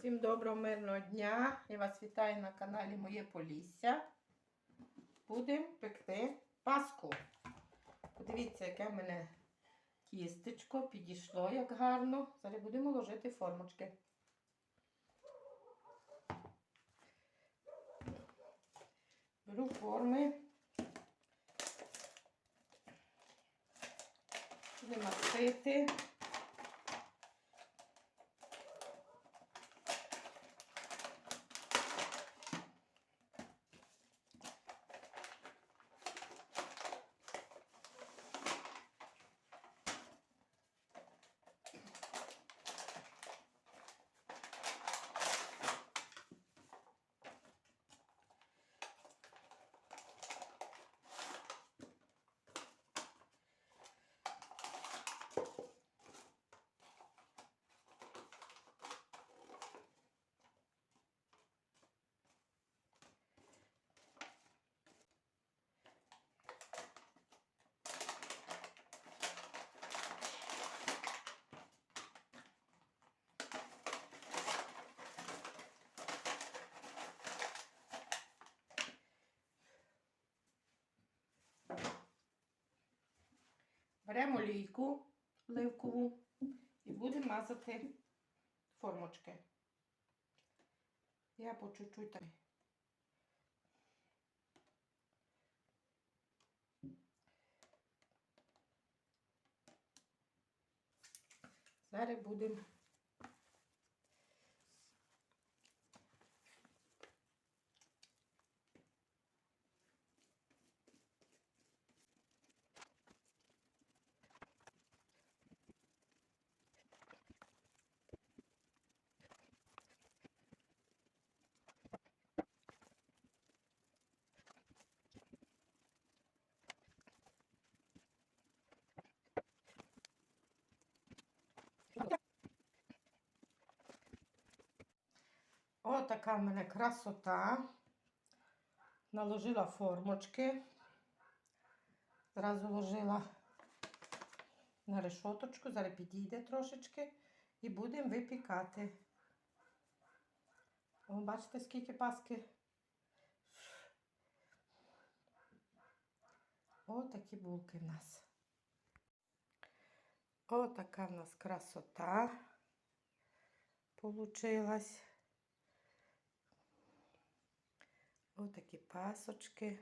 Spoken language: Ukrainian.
Всім доброго мирного дня! Я вас вітаю на каналі Моє Полісся. Будемо пекти паску. Подивіться, яке в мене тістечко підійшло як гарно. Зараз будемо ложити формочки. Беру форми. Будемо мастити. Беремо олійку оливкову і будемо мазати формочки. Я по чуть-чуть так. Зараз будемо О, така в мене красота. Наложила формочки. Зразу ложила на решоточку, зараз підійде трошечки і будемо випікати. О, бачите, скільки паски. О, такі булки в нас. О, така в нас красота получилась. Отакі пасочки.